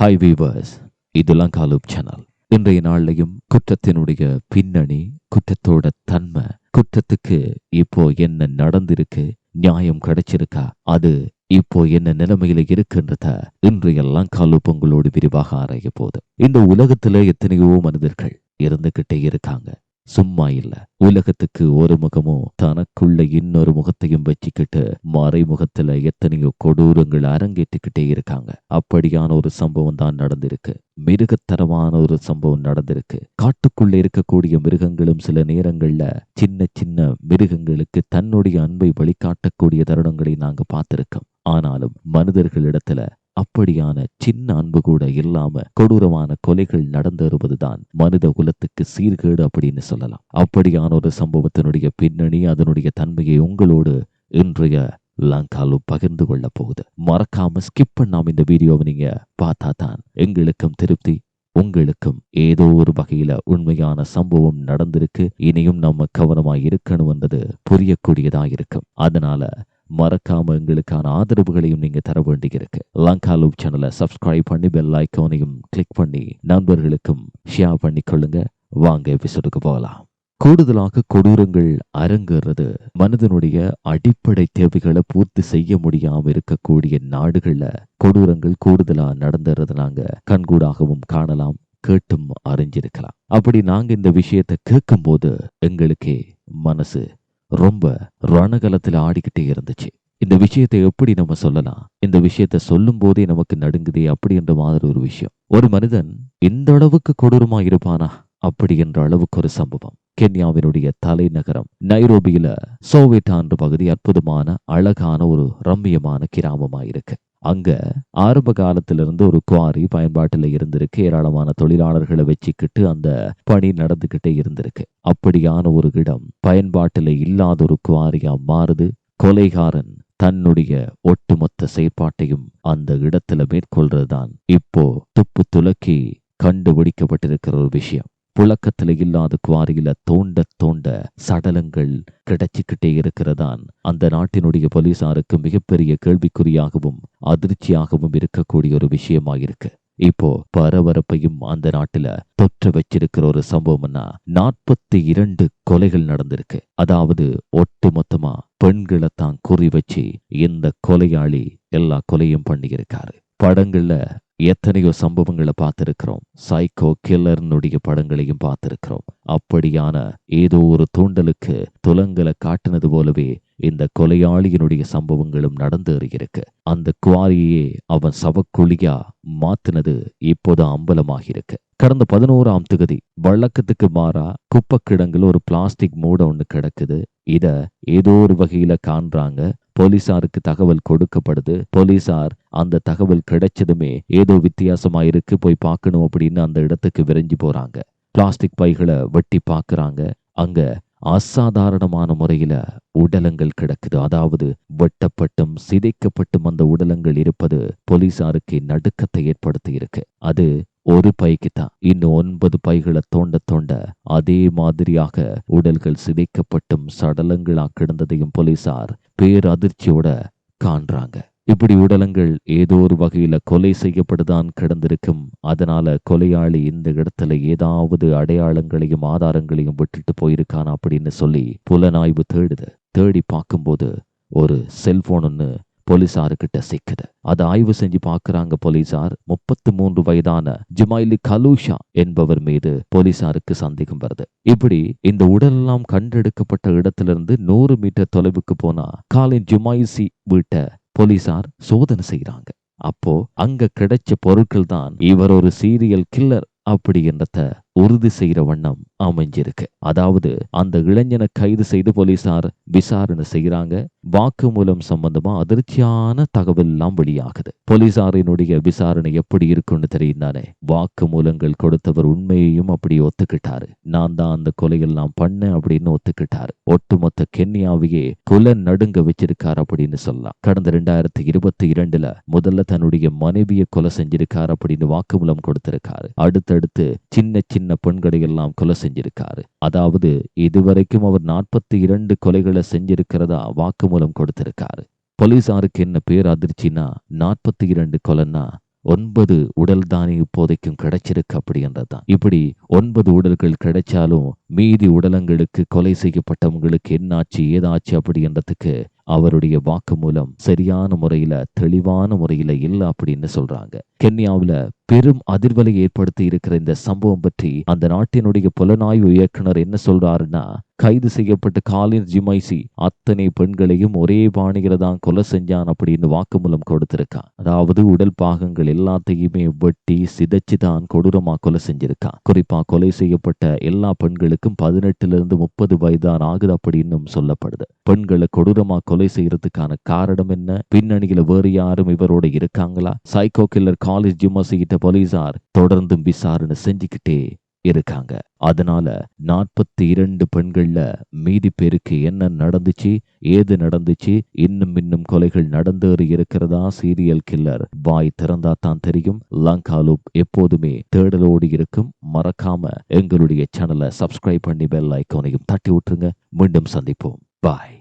Hi viewers இது லங்காலூப் channel இன்றைய நாள்லையும் குற்றத்தினுடைய பின்னணி குற்றத்தோட தன்மை குற்றத்துக்கு இப்போ என்ன நடந்திருக்கு நியாயம் கிடைச்சிருக்கா அது இப்போ என்ன நிலைமையில இருக்குன்றத இன்றைய லங்காலூப் உங்களோடு விரிவாக ஆராய போகுது இந்த உலகத்துல எத்தனையோ மனிதர்கள் இருந்துகிட்டே இருக்காங்க. சும்மா இல்ல. உலகத்துக்கு ஒரு முகமும் தனக்குள்ள இன்னொரு முகத்தையும் வச்சுக்கிட்டு மறைமுகத்துல எத்தனையோ கொடூரங்கள் அரங்கேற்றிக்கிட்டே இருக்காங்க. அப்படியான ஒரு சம்பவம் தான் நடந்திருக்கு. மிருகத்தரமான ஒரு சம்பவம் நடந்திருக்கு. காட்டுக்குள்ள இருக்கக்கூடிய மிருகங்களும் சில நேரங்கள்ல சின்ன சின்ன மிருகங்களுக்கு தன்னுடைய அன்பை வழிகாட்டக்கூடிய தருணங்களை நாங்க பார்த்திருக்கோம். ஆனாலும் மனிதர்களிடத்துல அப்படியான சின்ன அன்பு கூட இல்லாம கொடூரமான கொலைகள் நடந்தேறுவதுதான் மனித குலத்துக்கு சீர்கேடு அப்படின்னு சொல்லலாம். அப்படியான ஒரு சம்பவத்தினுடைய பின்னணி அதனுடைய தன்மையை உங்களோடு இன்றைய லங்காலும் பகிர்ந்து கொள்ள போகுது. மறக்காம ஸ்கிப் பண்ணாம இந்த வீடியோவை நீங்க பார்த்தா தான் எங்களுக்கும் திருப்தி உங்களுக்கும் ஏதோ ஒரு வகையில உண்மையான சம்பவம் நடந்திருக்கு. இனியும் நம்ம கவனமா இருக்கணும்ன்றது புரியக்கூடியதா இருக்கும். அதனால மறக்காம எங்களுக்கான ஆதரவுகளையும் நீங்க தர வேண்டியிருக்கு. லங்கா லூப் சேனலை சப்ஸ்கிரைப் பண்ணி பெல் ஐக்கோனையும் கிளிக் பண்ணி நண்பர்களுக்கும் ஷேர் பண்ணி கொள்ளுங்க. வாங்க எபிசோடுக்கு போகலாம். கூடுதலாக கொடூரங்கள் அரங்கேறது மனிதனுடைய அடிப்படை தேவைகளை பூர்த்தி செய்ய முடியாம இருக்கக்கூடிய நாடுகள்ல கொடூரங்கள் கூடுதலா நடந்துறது நாங்க கண்கூடாகவும் காணலாம் கேட்டும் அறிஞ்சிருக்கலாம். அப்படி நாங்க இந்த விஷயத்தை கேட்கும் போது எங்களுக்கே மனசு ரொம்ப ரணகலத்துல ஆடிக்கிட்டே இருந்துச்சு. இந்த விஷயத்தை எப்படி நம்ம சொல்லலாம்? இந்த விஷயத்தை சொல்லும் போதே நமக்கு நடுங்குதே அப்படின்ற மாதிரி ஒரு விஷயம். ஒரு மனிதன் இந்த அளவுக்கு கொடூரமா இருப்பானா? அப்படி என்ற அளவுக்கு ஒரு சம்பவம். கென்யாவினுடைய தலைநகரம் நைரோபியில சோவேட்டான்ற பகுதி அற்புதமான அழகான ஒரு ரம்மியமான கிராமமா இருக்கு. அங்க ஆரம்ப காலத்திலிருந்து ஒரு குவாரி பயன்பாட்டில் இருந்திருக்கு. ஏராளமான தொழிலாளர்களை வச்சுக்கிட்டு அந்த பணி நடந்துகிட்டே இருந்திருக்கு. அப்படியான ஒரு இடம் பயன்பாட்டில் இல்லாத ஒரு குவாரியா மாறுது. கொலைகாரன் தன்னுடைய ஒட்டுமொத்த செயற்பாட்டையும் அந்த இடத்துல மேற்கொள்றதுதான். இப்போ துப்பு துலக்கி கண்டுபிடிக்கப்பட்டிருக்கிற ஒரு விஷயம். புழக்கத்துல இல்லாத குவாரியில தோண்ட தோண்ட சடலங்கள் கிடைச்சிக்கிட்டே இருக்கிறதான் அந்த நாட்டினுடைய போலீசாருக்கு மிகப்பெரிய கேள்விக்குறியாகவும் அதிர்ச்சியாகவும் இருக்கக்கூடிய ஒரு விஷயமாயிருக்கு. இப்போ பரபரப்பையும் அந்த நாட்டுல தொற்ற வச்சிருக்கிற ஒரு சம்பவம்னா நாற்பத்தி இரண்டு கொலைகள் நடந்திருக்கு. அதாவது ஒட்டு மொத்தமா பெண்களை தான் குறி வச்சு இந்த கொலையாளி எல்லா கொலையும் பண்ணியிருக்காரு. படங்கள்ல எத்தனையோ சம்பவங்களை பார்த்திருக்கிறோம். சைக்கோ கில்லர்னுடைய படங்களையும் பார்த்திருக்கிறோம். அப்படியான ஏதோ ஒரு தூண்டலுக்கு துலங்களை காட்டினது போலவே இந்த கொலையாளியினுடைய சம்பவங்களும் நடந்து இருக்கு அந்த குவாரியே அவன் சவக்குழியா மாத்தினது இப்போது அம்பலமாகியிருக்கு. கடந்த பதினோராம் திகதி வழக்கத்துக்கு மாறா குப்பக்கிடங்குல ஒரு பிளாஸ்டிக் மூட ஒன்று கிடக்குது. இத ஏதோ ஒரு வகையில காண்றாங்க. போலீசாருக்கு தகவல் கொடுக்கப்படுது. போலீசார் அந்த தகவல் கிடைச்சதுமே ஏதோ வித்தியாசமா இருக்கு போய் பார்க்கணும் அப்படின்னு அந்த இடத்துக்கு விரைஞ்சு போறாங்க. பிளாஸ்டிக் பைகளை வெட்டி பார்க்குறாங்க. அங்க அசாதாரணமான முறையில உடலங்கள் கிடக்குது. அதாவது வெட்டப்பட்டும் சிதைக்கப்பட்டும் அந்த உடலங்கள் இருப்பது போலீசாருக்கு நடுக்கத்தை ஏற்படுத்தி இருக்கு அது ஒரு பைக்கு தான். இன்னும் ஒன்பது பைகளை தோண்ட தோண்ட அதே மாதிரியாக உடல்கள் சிதைக்கப்பட்டும் சடலங்களா கிடந்ததையும் போலீசார் பேரதிர்ச்சியோட காண்றாங்க. இப்படி உடலங்கள் ஏதோ ஒரு வகையில கொலை செய்யப்படுதான் கிடந்திருக்கும். அதனால கொலையாளி இந்த இடத்துல ஏதாவது அடையாளங்களையும் ஆதாரங்களையும் விட்டுட்டு போயிருக்கான் அப்படின்னு சொல்லி புலனாய்வு தேடுது. தேடி பார்க்கும்போது ஒரு செல்போன் ஒன்று போலீசாருக்கிட்ட சிக்குது. அதை ஆய்வு செஞ்சு பார்க்கறாங்க போலீசார். முப்பத்து மூன்று வயதான ஜுமைலி கலூஷா என்பவர் மீது போலீசாருக்கு சந்தேகம் வருது. இப்படி இந்த உடலெல்லாம் கண்டெடுக்கப்பட்ட இடத்திலிருந்து நூறு மீட்டர் தொலைவுக்கு போனா காலின் ஜுமைசி வீட்டை போலீசார் சோதனை செய்யறாங்க அப்போ அங்க கிடைச்ச பொருட்கள் தான் இவர் ஒரு சீரியல் கில்லர் அப்படி என்றத உறுதி செய்யற வண்ணம் அமைஞ்சிருக்கு. அதாவது அந்த இளைஞனை கைது செய்து போலீசார் விசாரணை செய்யறாங்க வாக்குமூலம் சம்பந்தமா அதிர்ச்சியான தகவல் எல்லாம் வெளியாகுது. போலீசாரினுடைய விசாரணை எப்படி இருக்குன்னு தெரியும் தானே வாக்குமூலங்கள் கொடுத்தவர் உண்மையையும் அப்படி ஒத்துக்கிட்டாரு. நான் தான் அந்த கொலையெல்லாம் பண்ணேன் அப்படின்னு ஒத்துக்கிட்டாரு. ஒட்டுமொத்த கென்யாவையே குல நடுங்க வச்சிருக்காரு அப்படின்னு சொல்லலாம். கடந்த ரெண்டாயிரத்தி இருபத்தி இரண்டுல முதல்ல தன்னுடைய மனைவியை கொலை செஞ்சிருக்காரு அப்படின்னு வாக்குமூலம் கொடுத்திருக்காரு. அடுத்தடுத்து சின்ன சின்ன பெண்களை எல்லாம் கொலை செஞ்சிருக்காரு. அதாவது இதுவரைக்கும் அவர் நாற்பத்தி இரண்டு கொலைகளை செஞ்சிருக்கிறதா வாக்குமூலம் கொடுத்திருக்காரு. போலீசாருக்கு என்ன பேர் அதிர்ச்சினா நாற்பத்தி இரண்டு கொலைன்னா ஒன்பது உடல் தானே இப்போதைக்கும் கிடைச்சிருக்கு அப்படின்றதுதான் இப்படி ஒன்பது உடல்கள் கிடைச்சாலும் மீதி உடலங்களுக்கு கொலை செய்யப்பட்டவங்களுக்கு என்னாச்சு ஏதாச்சு அப்படின்றதுக்கு அவருடைய வாக்குமூலம் சரியான முறையில தெளிவான முறையில இல்ல அப்படின்னு சொல்றாங்க. கென்யாவில பெரும் அதிர்வலை ஏற்படுத்தி இருக்கிற இந்த சம்பவம் பற்றி அந்த நாட்டினுடைய புலனாய்வு இயக்குனர் என்ன சொல்றாருன்னா கைது செய்யப்பட்ட காலின் ஜிமைசி அத்தனை பெண்களையும் ஒரே பாணியில தான் கொலை செஞ்சான் அப்படின்னு வாக்குமூலம் கொடுத்திருக்கான். அதாவது உடல் பாகங்கள் எல்லாத்தையுமே வெட்டி சிதைச்சு தான் கொடூரமா கொலை செஞ்சிருக்கான். குறிப்பா கொலை செய்யப்பட்ட எல்லா பெண்களுக்கும் பதினெட்டுல இருந்து முப்பது வயதான் ஆகுது அப்படின்னு சொல்லப்படுது. பெண்களை கொடூரமா கொலை செய்யறதுக்கான காரணம் என்ன? பின்னணியில வேறு யாரும் இவரோட இருக்காங்களா? சைக்கோ கில்லர் காலேஜ் ஜிம்மசி கிட்ட போலீசார் தொடர்ந்தும் விசாரணை செஞ்சுக்கிட்டே இருக்காங்க. அதனால நாற்பத்தி இரண்டு பெண்கள்ல மீதி பேருக்கு என்ன நடந்துச்சு ஏது நடந்துச்சு இன்னும் இன்னும் கொலைகள் நடந்தேறி இருக்கிறதா சீரியல் கில்லர் வாய் திறந்தா தான் தெரியும். லங்காலூப் எப்போதுமே தேடலோடு இருக்கும். மறக்காம எங்களுடைய சேனலை சப்ஸ்கிரைப் பண்ணி பெல் ஐக்கோனையும் தட்டி விட்டுருங்க. மீண்டும் சந்திப்போம். பாய்.